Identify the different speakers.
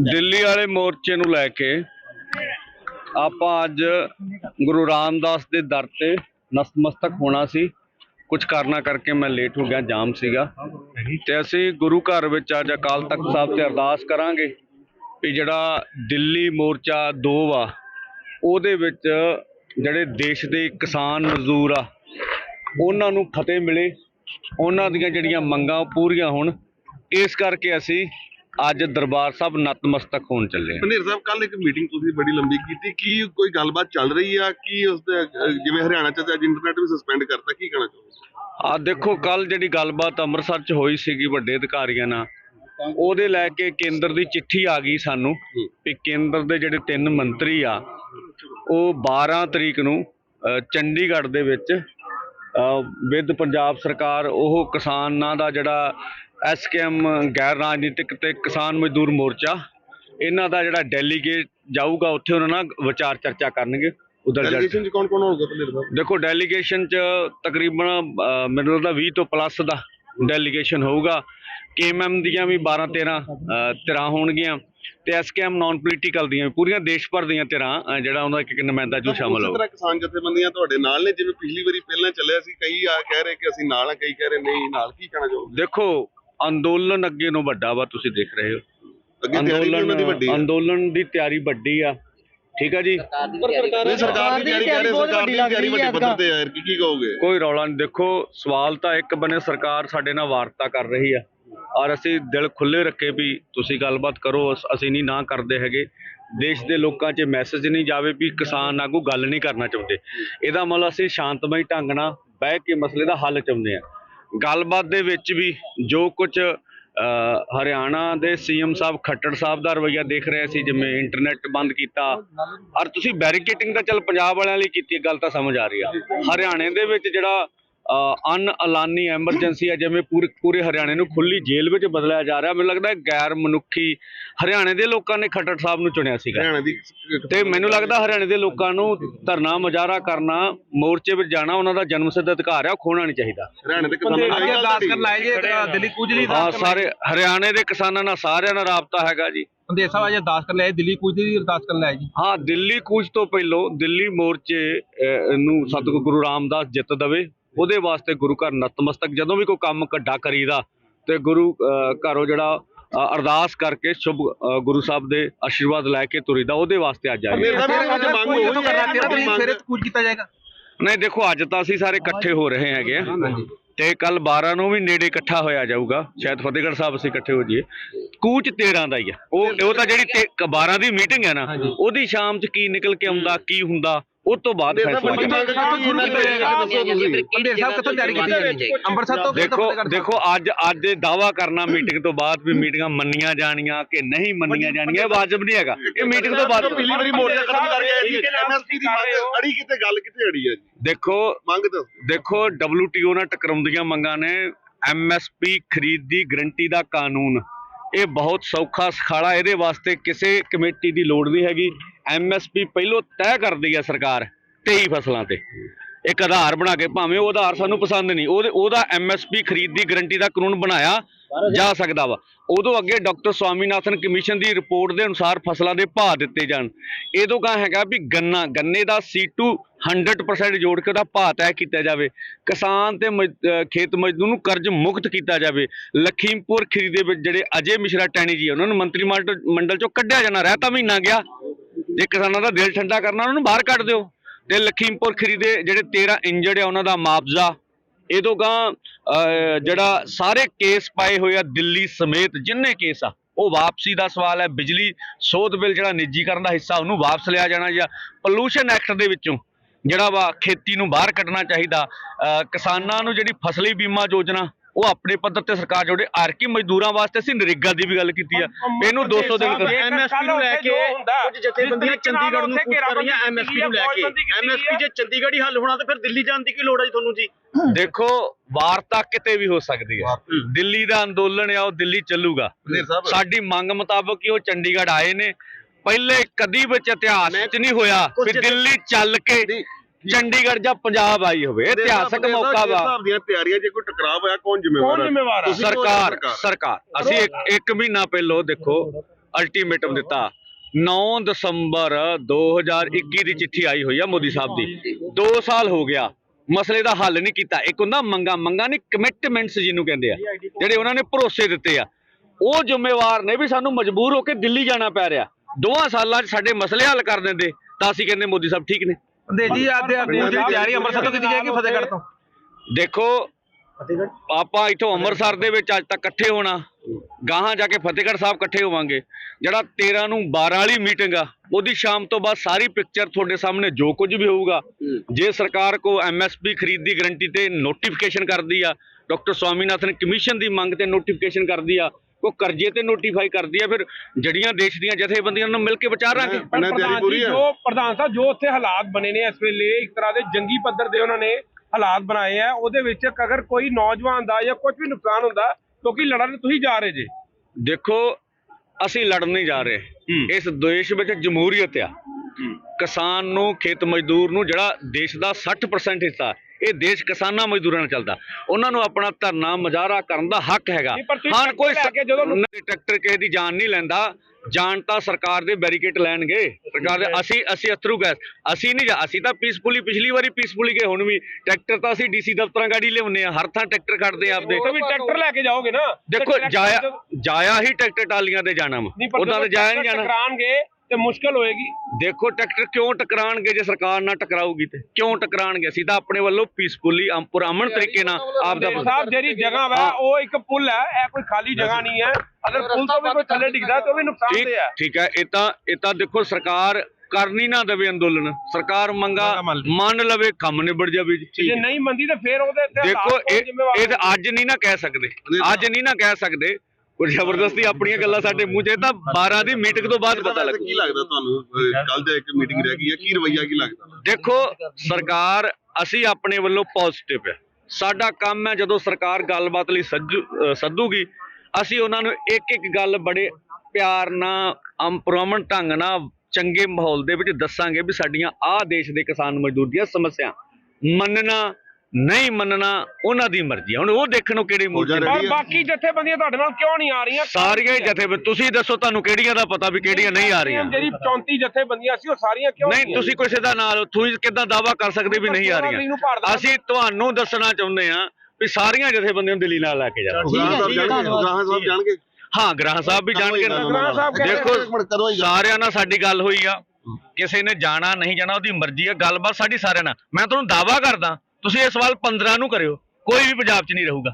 Speaker 1: ਦਿੱਲੀ ਵਾਲੇ ਮੋਰਚੇ ਨੂੰ ਲੈ ਕੇ ਆਪਾਂ ਅੱਜ ਗੁਰੂ ਰਾਮਦਾਸ ਦੇ ਦਰ ਤੇ ਨਤਮਸਤਕ ਹੋਣਾ ਸੀ। ਕੁਝ ਕਾਰਨਾਂ ਕਰਕੇ ਮੈਂ ਲੇਟ ਹੋ ਗਿਆ, ਜਾਮ ਸੀਗਾ। ਤੇ ਅਸੀਂ ਗੁਰੂ ਘਰ ਵਿੱਚ ਅੱਜ ਅਕਾਲ ਤਖਤ ਸਾਹਿਬ ਤੇ ਅਰਦਾਸ ਕਰਾਂਗੇ ਵੀ ਜਿਹੜਾ ਦਿੱਲੀ ਮੋਰਚਾ 2 ਆ, ਉਹਦੇ ਵਿੱਚ ਜਿਹੜੇ ਦੇਸ਼ ਦੇ ਕਿਸਾਨ ਮਜ਼ਦੂਰ ਆ, ਉਹਨਾਂ ਨੂੰ ਫਤਿਹ ਮਿਲੇ। ਉਹਨਾਂ ਦੀਆਂ ਜਿਹੜੀਆਂ ਮੰਗਾਂ ਉਹ ਪੂਰੀਆਂ ਹੋਣ। ਇਸ ਕਰਕੇ ਅਸੀਂ ਅੱਜ ਦਰਬਾਰ ਸਾਹਿਬ ਨਤਮਸਤਕ ਹੋਣ ਚੱਲੇ ਹਾਂ
Speaker 2: ਮਨੇਰ ਸਾਹਿਬ ਕੱਲ ਇੱਕ ਮੀਟਿੰਗ ਤੁਸੀਂ ਬੜੀ ਲੰਬੀ ਕੀਤੀ। ਕੀ ਕੋਈ ਗੱਲਬਾਤ ਚੱਲ ਰਹੀ ਆ? ਕੀ ਉਸ ਦੇ ਅਹ, ਜਿਵੇਂ ਹਰਿਆਣਾ ਚ ਅੱਜ ਇੰਟਰਨੈਟ ਵੀ ਸਸਪੈਂਡ ਕਰਤਾ ਕੀ ਕਹਿਣਾ ਚਾਹੋਗੇ?
Speaker 1: ਆ ਦੇਖੋ ਕੱਲ ਜਿਹੜੀ ਗੱਲਬਾਤ ਅੰਮ੍ਰਿਤਸਰ 'ਚ ਹੋਈ ਸੀਗੀ ਵੱਡੇ ਅਧਿਕਾਰੀਆਂ ਨਾਲ ਉਹਦੇ ਲੈ ਕੇ ਕੇਂਦਰ ਦੀ ਚਿੱਠੀ ਆ ਗਈ ਸਾਨੂੰ ਵੀ ਕੇਂਦਰ ਦੇ ਜਿਹੜੇ ਤਿੰਨ ਮੰਤਰੀ ਆ ਉਹ 12 ਤਰੀਕ ਨੂੰ ਅ, ਚੰਡੀਗੜ੍ਹ ਦੇ ਵਿੱਚ ਵਿਦ ਪੰਜਾਬ ਸਰਕਾਰ ਉਹ ਕਿਸਾਨਾਂ ਦਾ ਜਿਹੜਾ ਐਸਕੇਐਮ ਗੈਰ ਰਾਜਨੀਤਿਕ ਤੇ ਕਿਸਾਨ ਮਜ਼ਦੂਰ ਮੋਰਚਾ ਇਹਨਾਂ ਦਾ ਜਿਹੜਾ ਡੈਲੀਗੇਟ ਜਾਊਗਾ ਉੱਥੇ ਉਹਨਾਂ ਨਾਲ ਵਿਚਾਰ ਚਰਚਾ ਕਰਨਗੇ ਉਧਰ
Speaker 2: ਡੈਲੀਗੇਸ਼ਨ ਚ ਕੌਣ ਕੌਣ ਹੋਊਗਾ ਸਾਹਿਬ
Speaker 1: ਦੇਖੋ ਡੈਲੀਗੇਸ਼ਨ ਚ ਤਕਰੀਬਨ ਮੈਨੂੰ ਲੱਗਦਾ 20 ਤੋਂ ਪਲੱਸ ਦਾ ਡੈਲੀਗੇਸ਼ਨ ਹੋਊਗਾ। ਕੇਐਮਐਮ ਦੀਆਂ ਵੀ 12 13 ਅਹ, ਧਿਰਾਂ ਹੋਣਗੀਆਂ ਤੇ ਐਸਕੇਐਮ ਨਾਨ ਪੋਲੀਟੀਕਲ ਦੀਆਂ ਵੀ, ਪੂਰੀਆਂ ਦੇਸ਼ ਭਰ ਦੀਆਂ ਅਹ, ਜਿਹੜਾ ਉਹਨਾਂ ਦਾ ਇੱਕ ਇੱਕ ਨੁਮਾਇੰਦਾ ਜੋ ਸ਼ਾਮਲ ਹੋਊਗਾ।
Speaker 2: ਤਰ੍ਹਾਂ ਕਿਸਾਨ ਜਥੇਬੰਦੀਆਂ ਤੁਹਾਡੇ ਨਾਲ ਨੇ ਜਿਵੇਂ ਪਿਛਲੀ ਵਾਰੀ ਪਹਿਲਾਂ ਚੱਲਿਆ ਸੀ ਕਈ ਆ ਕਹਿ ਰਹੇ ਕਿ ਅਸੀਂ ਨਾਲ ਆ ਕਈ ਕਹਿ ਰਹੇ ਨਹੀਂ ਨਾਲ ਕੀ ਕਹਿਣਾ ਚਾਹੋਗੇ?
Speaker 1: ਦੇਖੋ ਅੰਦੋਲਨ ਅੱਗੇ ਨੂੰ ਵੱਡਾ ਵਾ ਤੁਸੀਂ ਦੇਖ ਰਹੇ ਹੋ।
Speaker 2: ਅੱਗੇ ਤਿਆਰੀ ਵੀ ਉਹਨਾਂ ਦੀ ਵੱਡੀ ਹੈ
Speaker 1: ਅੰਦੋਲਨ ਦੀ ਤਿਆਰੀ ਵੱਡੀ ਆ। ਠੀਕ ਆ ਜੀ?
Speaker 2: ਨਹੀਂ ਸਰਕਾਰ ਦੀ ਤਿਆਰੀ ਕਹਿ ਰਹੇ ਸਰਕਾਰ ਦੀ ਤਿਆਰੀ ਵੱਡੀ ਪੱਧਰ ਤੇ ਆ ਯਾਰ ਕੀ ਕੀ ਕਹੋਗੇ?
Speaker 1: ਕੋਈ ਰੌਲਾ ਨਹੀਂ ਦੇਖੋ ਸਵਾਲ ਤਾਂ ਇੱਕ ਬੰਨੇ ਸਰਕਾਰ ਸਾਡੇ ਨਾਲ ਵਾਰਤਾ ਕਰ ਰਹੀ ਆ। ਔਰ ਅਸੀਂ ਦਿਲ ਖੁੱਲੇ ਰੱਖੇ ਵੀ ਤੁਸੀਂ ਗੱਲਬਾਤ ਕਰੋ ਅਸ- ਅਸੀਂ ਨਹੀਂ ਨਾ ਕਰਦੇ ਹੈਗੇ। ਦੇਸ਼ ਦੇ ਲੋਕਾਂ 'ਚ ਮੈਸੇਜ ਨਹੀਂ ਜਾਵੇ ਵੀ ਕਿਸਾਨ ਆਗੂ ਗੱਲ ਨਹੀਂ ਕਰਨਾ ਚਾਹੁੰਦੇ। ਇਹਦਾ ਮਤਲਬ ਅਸੀਂ ਸ਼ਾਂਤਮਈ ਢੰਗ ਨਾਲ ਬਹਿ ਕੇ ਮਸਲੇ ਦਾ ਹੱਲ ਚਾਹੁੰਦੇ ਆ। ਗੱਲਬਾਤ ਦੇ ਵਿੱਚ ਵੀ ਜੋ ਕੁਝ ਹਰਿਆਣਾ ਦੇ ਸੀਐਮ ਸਾਹਿਬ ਖੱਟੜ ਸਾਹਿਬ ਦਾ ਰਵੱਈਆ ਦੇਖ ਰਹੇ ਸੀ, ਜਿਵੇਂ ਇੰਟਰਨੈਟ ਬੰਦ ਕੀਤਾ। ਔਰ ਤੁਸੀਂ ਬੈਰੀਕੇਟਿੰਗ ਤਾਂ ਚੱਲ ਪੰਜਾਬ ਵਾਲਿਆਂ ਲਈ ਕੀਤੀ ਗੱਲ ਤਾਂ ਸਮਝ ਆ ਰਹੀ ਆ। ਹਰਿਆਣੇ ਦੇ ਵਿੱਚ ਜਿਹੜਾ ਅਨ ਐਲਾਨੀ ਐਮਰਜੈਂਸੀ ਹੈ ਜਿਵੇਂ ਪੂਰੇ ਪੂਰੇ ਹਰਿਆਣੇ ਨੂੰ ਖੁੱਲੀ ਜੇਲ੍ਹ ਵਿੱਚ ਬਦਲਿਆ ਜਾ ਰਿਹਾ। ਮੈਨੂੰ ਲੱਗਦਾ ਹੈ ਗੈਰ ਮਨੁੱਖੀ ਹਰਿਆਣੇ ਦੇ ਲੋਕਾਂ ਨੇ ਖੱਟੜ ਸਾਹਿਬ ਨੂੰ ਚੁਣਿਆ ਸੀਗਾ।
Speaker 2: ਹਰਿਆਣਾ ਦੀ
Speaker 1: ਤੇ ਮੈਨੂੰ ਲੱਗਦਾ ਹਰਿਆਣੇ ਦੇ ਲੋਕਾਂ ਨੂੰ ਧਰਨਾ ਮੁਜ਼ਾਹਰਾ ਕਰਨਾ ਮੋਰਚੇ ਵਿੱਚ ਜਾਣਾ ਉਹਨਾਂ ਦਾ ਜਨਮ ਸਿੱਧ ਅਧਿਕਾਰ ਹੈ ਉਹ ਖੋਣਾ ਨਹੀਂ ਚਾਹੀਦਾ।
Speaker 2: ਹਰਿਆਣੇ ਦੇ ਕਿਸਾਨਾਂ ਨਾਲ ਇਹ ਗੱਲ ਤੁਹਾਡੀ
Speaker 3: ਲਾਏ ਜੇ ਦਿੱਲੀ ਕੁਜਲੀ
Speaker 1: ਹਾਂ ਸਾਰੇ ਹਰਿਆਣੇ ਦੇ ਕਿਸਾਨਾਂ ਨਾਲ ਸਾਰਿਆਂ ਨਾਲ ਰਾਬਤਾ ਹੈਗਾ ਜੀ।
Speaker 3: ਸੰਦੇਸ਼ ਸਾਹਿਬ ਅੱਜ ਅਰਦਾਸ ਕਰਨ ਲਾਏ ਦਿੱਲੀ ਕੁਜਲੀ ਦੀ ਅਰਦਾਸ ਕਰਨ ਲਾਏ ਜੀ।
Speaker 1: ਹਾਂ ਦਿੱਲੀ ਕੂਚ ਤੋਂ ਪਹਿਲੋਂ ਦਿੱਲੀ ਮੋਰਚੇ ਨੂੰ ਸਤਿਗੁਰੂ ਗੁਰੂ ਰਾਮਦਾਸ ਜਿੱਤ ਦਵੇ। ਉਹਦੇ ਵਾਸਤੇ ਗੁਰੂ ਘਰ ਨਤਮਸਤਕ ਜਦੋਂ ਵੀ ਕੋਈ ਕੰਮ ਕੱਢਾ ਕਰੀਦਾ ਤੇ ਗੁਰੂ ਅਹ, ਘਰੋਂ ਜਿਹੜਾ ਅਰਦਾਸ ਕਰਕੇ ਸ਼ੁਭ ਗੁਰੂ ਸਾਹਿਬ ਦੇ ਆਸ਼ੀਰਵਾਦ ਲੈ ਕੇ ਤੁਰੀਦਾ ਉਹਦੇ ਵਾਸਤੇ ਅੱਜ ਆਏ
Speaker 2: ਅੱਜ ਮੰਗ ਹੋਈ
Speaker 3: ਕਿੱਥੋਂ ਕਰਨਾ ਤੇਰਾ ਤਰੀਕ
Speaker 2: ਮੰਗ-
Speaker 3: ਸਵੇਰੇ ਕੁਝ ਕੀਤਾ ਜਾਏਗਾ।
Speaker 1: ਨਹੀਂ ਦੇਖੋ ਅੱਜ ਤਾਂ ਅਸੀਂ ਸਾਰੇ ਇਕੱਠੇ ਹੋ ਰਹੇ ਹੈਗੇ ਆ ਤੇ ਕੱਲ 12 ਨੂੰ ਵੀ ਨੇੜੇ ਇਕੱਠਾ ਹੋਇਆ ਜਾਊਗਾ। ਸ਼ਾਇਦ ਫਤਿਹਗੜ੍ਹ ਸਾਹਿਬ ਅਸੀਂ ਇਕੱਠੇ ਹੋ ਜਾਈਏ। ਕੂਚ 13 ਦਾ ਹੀ ਆ। ਉਹ ਉਹ ਤਾਂ ਜਿਹੜੀ ਤੇ- 12 ਦੀ ਮੀਟਿੰਗ ਹੈ ਨਾ ਉਹਦੀ ਸ਼ਾਮ 'ਚ ਕੀ ਨਿਕਲ ਕੇ ਆਉਂਦਾ ਕੀ ਹੁੰਦਾ? ਉਹ ਤੋਂ ਬਾਅਦ ਫੈਸਲਾ
Speaker 3: ਸੰਦੇਸ਼ ਸਾਹਿਬ ਕਿੱਥੋਂ ਤਿਆਰੀ ਕੀਤੀ ਜਾਏਗੀ ਅੰਮ੍ਰਿਤਸਰ ਤੋਂ
Speaker 1: ਦੇਖੋ ਦੇਖੋ ਅੱਜ ਅੱਜ ਇਹ ਦਾਵਾ ਕਰਨਾ ਮੀਟਿੰਗ ਤੋਂ ਬਾਅਦ ਵੀ ਮੀਟਿੰਗਾਂ ਮੰਨੀਆਂ ਜਾਣੀਆਂ ਕਿ ਨਹੀਂ ਮੰਨੀਆਂ ਜਾਣੀਆਂ ਇਹ ਵਾਜਬ ਨਹੀਂ ਹੈਗਾ। ਇਹ ਮੀਟਿੰਗ ਤੋਂ ਬਾਅਦ
Speaker 2: ਪਿਛਲੀ ਵਾਰੀ ਮੋਰਚਾ ਖਤਮ ਕਰ ਗਿਆ ਜੀ। ਐਮਐਸਪੀ ਦੀ ਮੰਗ ਅੜੀ ਕਿਤੇ ਗੱਲ ਕਿਤੇ ਅੜੀ ਹੈ ਜੀ।
Speaker 1: ਦੇਖੋ
Speaker 2: ਮੰਗ ਦੱਸ।
Speaker 1: ਦੇਖੋ WTO ਨਾਲ ਟਕਰਾਉਂਦੀਆਂ ਮੰਗਾਂ ਨੇ। MSP ਖਰੀਦ ਦੀ ਗਰੰਟੀ ਦਾ ਕਾਨੂੰਨ। ਇਹ ਬਹੁਤ ਸੌਖਾ ਸਖਾਲਾ, ਇਹਦੇ ਵਾਸਤੇ ਕਿਸੇ ਕਮੇਟੀ ਦੀ ਲੋੜ ਨਹੀਂ ਹੈਗੀ। MSP ਪਹਿਲੋਂ ਤੈਅ ਕਰਦੀ ਹੈ ਸਰਕਾਰ 23 ਫਸਲਾਂ ਤੇ। ਇੱਕ ਆਧਾਰ ਬਣਾ ਕੇ, ਭਾਵੇਂ ਉਹ ਆਧਾਰ ਸਾਨੂੰ ਪਸੰਦ ਨਹੀਂ, ਉਹਦੇ, ਉਹਦਾ MSP ਖਰੀਦ ਦੀ ਗਰੰਟੀ ਦਾ ਕਾਨੂੰਨ ਬਣਾਇਆ ਜਾ ਸਕਦਾ ਵਾ। ਉਦੋਂ ਅੱਗੇ ਡਾਕਟਰ ਸਵਾਮੀਨਾਥਨ ਕਮਿਸ਼ਨ ਦੀ ਰਿਪੋਰਟ ਦੇ ਅਨੁਸਾਰ ਫਸਲਾਂ ਦੇ ਭਾਅ ਦਿੱਤੇ ਜਾਣ। ਇਹਦੋਂ ਕਾ ਹੈਗਾ ਵੀ ਗੰਨਾ, ਗੰਨੇ ਦਾ C2 100% ਜੋੜ ਕੇ ਉਹਦਾ ਭਾਅ ਤੈਅ ਕੀਤਾ ਜਾਵੇ। ਕਿਸਾਨ ਤੇ ਮਜ਼- ਖੇਤ ਮਜ਼ਦੂਰ ਨੂੰ ਕਰਜ਼ ਮੁਕਤ ਕੀਤਾ ਜਾਵੇ। ਲਖੀਮਪੁਰ ਖੀਰੀ ਦੇ ਵਿੱਚ ਜਿਹੜੇ ਅਜੇ ਮਿਸ਼ਰਾ ਟੈਣੀ ਜੀ ਉਹਨਾਂ ਨੂੰ ਮੰਤਰੀ ਮੰਡਲ ਮੰਡਲ ਚੋਂ ਕੱਢਿਆ ਜਾਣਾ ਰਹਿਤਾ ਮਹੀਨਾ ਗਿਆ। ਜੇ ਕਿਸਾਨਾਂ ਦਾ ਦਿਲ ਠੰਡਾ ਕਰਨਾ, ਉਹਨਾਂ ਨੂੰ ਬਾਹਰ ਕੱਢ ਦਿਓ। ਤੇ ਲਖੀਮਪੁਰ ਖਰੀ ਦੇ ਜਿਹੜੇ 13 ਇੰਜਰਡ ਆ, ਉਹਨਾਂ ਦਾ ਮੁਆਵਜ਼ਾ। ਇਹਦੋਂ ਗਾਂ ਜਿਹੜਾ ਸਾਰੇ ਕੇਸ ਪਾਏ ਹੋਏ ਆ ਦਿੱਲੀ ਸਮੇਤ, ਜਿੰਨੇ ਕੇਸ ਆ, ਉਹ ਵਾਪਸੀ ਦਾ ਸਵਾਲ ਹੈ। ਬਿਜਲੀ ਸੋਧ ਬਿੱਲ ਜਿਹੜਾ ਨਿੱਜੀਕਰਨ ਦਾ ਹਿੱਸਾ, ਉਹਨੂੰ ਵਾਪਸ ਲਿਆ ਜਾਣਾ ਜਾਂ ਪੋਲੂਸ਼ਨ ਐਕਟ ਦੇ ਵਿੱਚੋਂ ਜਿਹੜਾ ਵਾ ਖੇਤੀ ਨੂੰ ਬਾਹਰ ਕੱਢਣਾ ਚਾਹੀਦਾ। ਕਿਸਾਨਾਂ ਨੂੰ ਜਿਹੜੀ ਫਸਲੀ ਬੀਮਾ ਯੋਜਨਾ ਉਹ ਆਪਣੇ ਪੱਧਰ ਤੇ ਸਰਕਾਰ ਜੋੜੇ ਆਰਕੀ ਮਜ਼ਦੂਰਾਂ ਵਾਸਤੇ ਅਸੀਂ ਨਰੇਗਾ ਦੀ ਵੀ ਗੱਲ ਕੀਤੀ ਆ। ਇਹਨੂੰ 200 ਦਿਨ
Speaker 4: ਐਮਐਸਪੀ ਨੂੰ ਲੈ ਕੇ ਕੁਝ ਜਥੇਬੰਦੀਆਂ ਚੰਡੀਗੜ੍ਹ ਨੂੰ ਕਰ ਰਹੀਆਂ ਐਮਐਸਪੀ ਨੂੰ ਲੈ ਕੇ। ਐਮਐਸਪੀ ਜੇ ਚੰਡੀਗੜ੍ਹ ਹੀ ਹੱਲ ਹੋਣਾ ਤਾਂ ਫਿਰ ਦਿੱਲੀ ਜਾਣ ਦੀ ਕੀ ਲੋੜ ਹੈ ਜੀ ਤੁਹਾਨੂੰ ਜੀ?
Speaker 1: ਦੇਖੋ ਵਾਰਤਾ ਕਿਤੇ ਵੀ ਹੋ ਸਕਦੀ ਹੈ। ਦਿੱਲੀ ਦਾ ਅੰਦੋਲਨ ਆ ਉਹ ਦਿੱਲੀ ਚੱਲੂਗਾ। ਸਾਡੀ ਮੰਗ ਮੁਤਾਬਕ ਹੀ ਉਹ ਚੰਡੀਗੜ੍ਹ ਆਏ ਨੇ। ਪਹਿਲੇ ਕਦੀ ਵਿੱਚ ਇਤਿਹਾਸ ਵਿੱਚ ਨਹੀਂ ਹੋਇਆ
Speaker 2: ਜਥੇ-
Speaker 1: ਦਿੱਲੀ ਚੱਲ ਕੇ ਚੰਡੀਗੜ੍ਹ ਜਾਂ ਪੰਜਾਬ ਆਈ ਹੋਵੇ ਇਤਿਹਾਸਕ ਮੌਕਾ ਵਾ।
Speaker 2: ਹਿਸਾਬ ਦੀਆਂ ਤਿਆਰੀਆਂ ਜੇ ਕੋਈ ਟਕਰਾਅ ਹੋਇਆ ਕੌਣ ਜ਼ਿੰਮੇਵਾਰ ਹੈ
Speaker 4: ਜ਼ਿੰਮੇਵਾਰ ਹੈ?
Speaker 2: ਤੁਸੀਂ ਕਹੋ
Speaker 1: ਸਰਕਾਰ
Speaker 2: ਸਰਕਾਰ।
Speaker 1: ਅਸੀਂ ਇੱਕ ਇੱਕ ਮਹੀਨਾ ਪਹਿਲਾਂ ਦੇਖੋ ਅਲਟੀਮੇਟਮ ਦਿੱਤਾ। 9 ਦਸੰਬਰ 2021 ਦੀ ਚਿੱਠੀ ਆਈ ਹੋਈ ਆ ਮੋਦੀ ਸਾਹਿਬ ਦੀ। 2 ਸਾਲ ਹੋ ਗਿਆ। ਮਸਲੇ ਦਾ ਹੱਲ ਨਹੀਂ ਕੀਤਾ। ਇੱਕ ਹੁੰਦਾ ਮੰਗਾ ਮੰਗਾ ਨਹੀਂ ਕਮਿਟਮੈਂਟਸ ਜਿਹਨੂੰ ਕਹਿੰਦੇ ਆ ਜਿਹੜੇ ਉਹਨਾਂ ਨੇ ਭਰੋਸੇ ਦਿੱਤੇ ਆ। ਉਹ ਜ਼ਿੰਮੇਵਾਰ ਨੇ ਵੀ ਸਾਨੂੰ ਮਜਬੂਰ ਹੋ ਕੇ ਦਿੱਲੀ ਜਾਣਾ ਪੈ ਰਿਹਾ। ਦੋਹਾਂ ਸਾਲਾਂ 'ਚ ਸਾਡੇ ਮਸਲੇ ਹੱਲ ਕਰ ਦਿੰਦੇ ਤਾਂ ਅਸੀਂ ਕਹਿੰਦੇ ਮੋਦੀ ਸਾਹਿਬ ਠੀਕ ਨੇ।
Speaker 3: ਦੇ ਜੀ ਅੱਜ ਦੀ ਤਿਆਰੀ ਅੰਮ੍ਰਿਤਸਰ ਤੋਂ ਕੀਤੀ ਜਾਏਗੀ ਫਤਿਹਗੜ੍ਹ ਤੋਂ।
Speaker 1: ਦੇਖੋ ਆਪਾਂ ਇੱਥੋਂ ਅੰਮ੍ਰਿਤਸਰ ਦੇ ਵਿੱਚ ਅੱਜ ਤੱਕ ਇਕੱਠੇ ਹੋਣਾ ਗਾਹਾਂ ਜਾ ਕੇ ਫਤਿਹਗੜ੍ਹ ਸਾਹਿਬ ਇਕੱਠੇ ਹੋਵਾਂਗੇ। ਜਿਹੜਾ 13 ਨੂੰ 12 ਵਾਲੀ ਮੀਟਿੰਗ ਆ ਉਹਦੀ ਸ਼ਾਮ ਤੋਂ ਬਾਅਦ ਸਾਰੀ ਪਿਕਚਰ ਤੁਹਾਡੇ ਸਾਹਮਣੇ ਜੋ ਕੁਝ ਵੀ ਹੋਊਗਾ ਜੇ ਸਰਕਾਰ ਕੋ ਐਮਐਸਪੀ ਖਰੀਦ ਦੀ ਗਰੰਟੀ ਤੇ ਨੋਟੀਫਿਕੇਸ਼ਨ ਕਰਦੀ ਆ ਡਾਕਟਰ ਸਵਾਮੀਨਾਥਨ ਕਮਿਸ਼ਨ ਦੀ ਮੰਗ ਤੇ ਨੋਟੀਫਿਕੇਸ਼ਨ ਕਰਦੀ ਆ ਕੋ ਕਰਜ਼ੇ ਤੇ ਨੋਟੀਫਾਈ ਕਰਦੀ ਆ ਫਿਰ ਜੜੀਆਂ ਦੇਸ਼ ਦੀਆਂ ਜਥੇਬੰਦੀਆਂ ਨੂੰ ਮਿਲ ਕੇ ਵਿਚਾਰਾਂਗੇ
Speaker 5: ਪ੍ਰਧਾਨ
Speaker 2: ਪੂਰੀ
Speaker 5: ਜੋ ਪ੍ਰਧਾਨ ਸਾਹਿਬ ਜੋ ਉੱਥੇ ਹਾਲਾਤ ਬਣੇ ਨੇ ਇਸ ਵੇਲੇ ਇੱਕ ਤਰ੍ਹਾਂ ਦੇ ਜੰਗੀ ਪੱਧਰ ਦੇ ਉਹਨਾਂ ਨੇ ਹਾਲਾਤ ਬਣਾਏ ਆ ਉਹਦੇ ਵਿੱਚ ਅਗਰ ਕੋਈ ਨੌਜਵਾਨ ਦਾ ਜਾਂ ਕੁਝ ਵੀ ਨੁਕਸਾਨ ਹੁੰਦਾ ਕਿਉਂਕਿ ਲੜਨ ਤੁਸੀਂ ਜਾ ਰਹੇ ਜੇ।
Speaker 1: ਦੇਖੋ ਅਸੀਂ ਲੜਨ ਨਹੀਂ ਜਾ ਰਹੇ। ਇਸ ਦੇਸ਼ ਵਿੱਚ ਜਮਹੂਰੀਅਤ ਆ। ਕਿਸਾਨ ਨੂੰ ਖੇਤ ਮਜ਼ਦੂਰ ਨੂੰ ਜਿਹੜਾ ਦੇਸ਼ ਦਾ 60% ਹਿੱਸਾ ਇਹ ਦੇਸ਼ ਕਿਸਾਨਾਂ ਮਜ਼ਦੂਰਾਂ ਨਾਲ ਚੱਲਦਾ। ਉਹਨਾਂ ਨੂੰ ਆਪਣਾ ਧਰਨਾ ਮੁਜ਼ਾਹਰਾ ਕਰਨ ਦਾ ਹੱਕ ਹੈਗਾ। ਹਾਂ ਕੋਈ ਟਰੈਕਟਰ ਕਿਸੇ ਦੀ ਜਾਨ ਨਹੀਂ ਲੈਂਦਾ। ਜਾਨ ਤਾਂ ਸਰਕਾਰ ਦੇ ਬੈਰੀਕੇਡ ਲੈਣਗੇ। ਸਰਕਾਰ ਦੇ ਅਸੀਂ ਅਸੀਂ ਅਥਰੂ ਗੈਸ ਅਸੀਂ ਨਹੀਂ ਜਾ ਅਸੀਂ ਤਾਂ ਪੀਸਫੁਲੀ ਪਿਛਲੀ ਵਾਰੀ ਪੀਸਫੁਲੀ ਗਏ ਹੁਣ ਵੀ ਟਰੈਕਟਰ ਤਾਂ ਅਸੀਂ ਡੀਸੀ ਦਫ਼ਤਰਾਂ ਗਾੜੀ ਲਿਆਉਂਦੇ ਆ ਹਰ ਥਾਂ ਟਰੈਕਟਰ ਖੜਦੇ ਆ ਆਪਦੇ।
Speaker 5: ਵੀ ਟਰੈਕਟਰ ਲੈ ਕੇ ਜਾਓਗੇ ਨਾ।
Speaker 1: ਦੇਖੋ ਜਾਇਆ ਜਾਇਆ ਹੀ ਟਰੈਕਟਰ ਟਾਲੀਆਂ ਤੇ ਜਾਣਾ ਵਾ। ਉਦਾਂ ਤੇ ਜਾਇਆ ਨਹੀਂ ਜਾਣਾ।
Speaker 5: ਤੇ ਮੁਸ਼ਕਲ ਹੋਏਗੀ।
Speaker 1: ਦੇਖੋ ਟਰੈਕਟਰ ਕਿਉਂ ਟਕਰਾਣਗੇ ਜੇ ਸਰਕਾਰ ਨਾਲ ਟਕਰਾਊਗੀ ਤੇ? ਕਿਉਂ ਟਕਰਾਣਗੇ? ਅਸੀਂ ਤਾਂ ਆਪਣੇ ਵੱਲੋਂ ਪੀਸਫੁਲੀ ਅਮਨ ਤਰੀਕੇ ਨਾਲ ਆਪ ਦਾ
Speaker 5: ਸਾਹਿਬ ਜਿਹੜੀ ਜਗ੍ਹਾ ਵਾ ਉਹ ਇੱਕ ਪੁਲ ਹੈ ਇਹ ਕੋਈ ਖਾਲੀ ਜਗ੍ਹਾ ਨਹੀਂ ਹੈ। ਅਗਰ ਪੁਲ ਤੋਂ ਵੀ ਕੋਈ ਥੱਲੇ ਡਿੱਗਦਾ ਤਾਂ ਉਹ ਵੀ ਨੁਕਸਾਨ
Speaker 1: ਠੀਕ
Speaker 5: ਤੇ ਹੈ
Speaker 1: ਠੀਕ ਹੈ ਇਹ ਤਾਂ ਇਹ ਤਾਂ ਦੇਖੋ ਸਰਕਾਰ ਕਰਨੀ ਨਾ ਦੇਵੇ ਅੰਦੋਲਨ। ਸਰਕਾਰ ਮੰਗਾ
Speaker 3: ਮੰਨ
Speaker 1: ਲਵੇ ਕੰਮ ਨਿਬੜ ਜਾਵੇ ਜੀ।
Speaker 5: ਜੇ ਨਹੀਂ ਮੰਦੀ ਤਾਂ ਫਿਰ ਉਹਦੇ ਤੇ
Speaker 1: ਦੇਖੋ ਇਹ ਅੱਜ ਨਹੀਂ ਨਾ ਕਹਿ ਸਕਦੇ। ਅੱਜ ਨਹੀਂ ਨਾ ਕਹਿ ਸਕਦੇ ਕੋਈ ਜ਼ਬਰਦਸਤੀ ਆਪਣੀਆਂ ਗੱਲਾਂ ਸਾਡੇ ਮੂੰਹ 'ਚ ਇਹ ਤਾਂ 12 ਦੀ ਮੀਟਿੰਗ ਤੋਂ ਬਾਅਦ ਪਤਾ ਲੱਗੂ।
Speaker 2: ਕੀ ਲੱਗਦਾ ਤੁਹਾਨੂੰ? ਕੱਲ ਤੇ ਇੱਕ ਮੀਟਿੰਗ ਰਹਿ ਗਈ ਹੈ ਕੀ ਰਵਈਆ ਕੀ ਲੱਗਦਾ?
Speaker 1: ਦੇਖੋ ਸਰਕਾਰ ਅਸੀਂ ਆਪਣੇ ਵੱਲੋਂ ਪੋਜ਼ਿਟਿਵ ਹੈ। ਸਾਡਾ ਕੰਮ ਹੈ ਜਦੋਂ ਸਰਕਾਰ ਗੱਲਬਾਤ ਲਈ ਸੱਦੂਗੀ ਅਸੀਂ ਉਹਨਾਂ ਨੂੰ ਇੱਕ ਇੱਕ ਗੱਲ ਬੜੇ ਪਿਆਰ ਨਾਲ ਅਮਪ੍ਰਮਣ ਢੰਗ ਨਾਲ ਚੰਗੇ ਮਾਹੌਲ ਦੇ ਵਿੱਚ ਦੱਸਾਂਗੇ ਵੀ ਸਾਡੀਆਂ ਆਹ ਦੇਸ਼ ਦੇ ਕਿਸਾਨ ਮਜ਼ਦੂਰ ਦੀਆਂ ਸਮੱਸਿਆ ਮੰਨਣਾ ਨਹੀਂ ਮੰਨਣਾ ਉਹਨਾਂ ਦੀ ਮਰਜ਼ੀ ਹੈ ਹੁਣ ਉਹ ਦੇਖਣ ਨੂੰ ਕਿਹੜੀ ਮੂਰਤੀ
Speaker 5: ਪਰ। ਬਾਕੀ ਜਥੇਬੰਦੀਆਂ ਤੁਹਾਡੇ ਨਾਲ ਕਿਉਂ ਨਹੀਂ ਆ ਰਹੀਆਂ?
Speaker 1: ਸਾਰੀਆਂ ਹੀ ਜਥੇ ਤੁਸੀਂ ਦੱਸੋ ਤੁਹਾਨੂੰ ਕਿਹੜੀਆਂ ਦਾ ਪਤਾ ਵੀ ਕਿਹੜੀਆਂ ਨਹੀਂ ਆ ਰਹੀਆਂ।
Speaker 5: ਜਿਹੜੀ 34 ਜਥੇਬੰਦੀਆਂ ਸੀ ਉਹ ਸਾਰੀਆਂ ਕਿਉਂ
Speaker 1: ਨਹੀਂ ਤੁਸੀਂ ਕਿਸੇ ਦਾ ਨਾਲ ਤੁਸੀਂ ਕਿੱਦਾਂ ਦਾਵਾ ਕਰ ਸਕਦੇ ਵੀ ਨਹੀਂ ਆ ਰਹੀਆਂ? ਅਸੀਂ ਤੁਹਾਨੂੰ ਦੱਸਣਾ ਚਾਹੁੰਦੇ ਹਾਂ ਵੀ ਸਾਰੀਆਂ ਜਥੇਬੰਦੀਆਂ ਨੂੰ ਦਿੱਲੀ ਨਾਲ ਲੈ ਕੇ ਜਾਣਾ
Speaker 2: ਉਗਰਾਹਾਂ ਸਾਹਿਬ ਜਾਣਗੇ ਉਗਰਾਹਾਂ ਸਾਹਿਬ ਜਾਣਗੇ।
Speaker 1: ਹਾਂ ਗ੍ਰਾਹ ਸਾਹਿਬ ਵੀ ਜਾਣਗੇ।
Speaker 5: ਗ੍ਰਾਹ
Speaker 1: ਦੇਖੋ ਸਾਰਿਆਂ ਨਾਲ ਸਾਡੀ ਗੱਲ ਹੋਈ ਆ। ਕਿਸੇ ਨੇ ਜਾਣਾ ਨਹੀਂ ਜਾਣਾ ਉਹਦੀ ਮਰਜ਼ੀ ਆ। ਗੱਲਬਾਤ ਸਾਡੀ ਸਾਰਿਆਂ ਨਾਲ। ਮੈਂ ਤੁਹਾਨੂੰ ਦਾਵਾ ਕਰਦਾ ਤੁਸੀਂ ਇਹ ਸਵਾਲ 15 ਨੂੰ ਕਰਿਓ ਕੋਈ ਵੀ ਪੰਜਾਬ 'ਚ ਨਹੀਂ ਰਹੂਗਾ।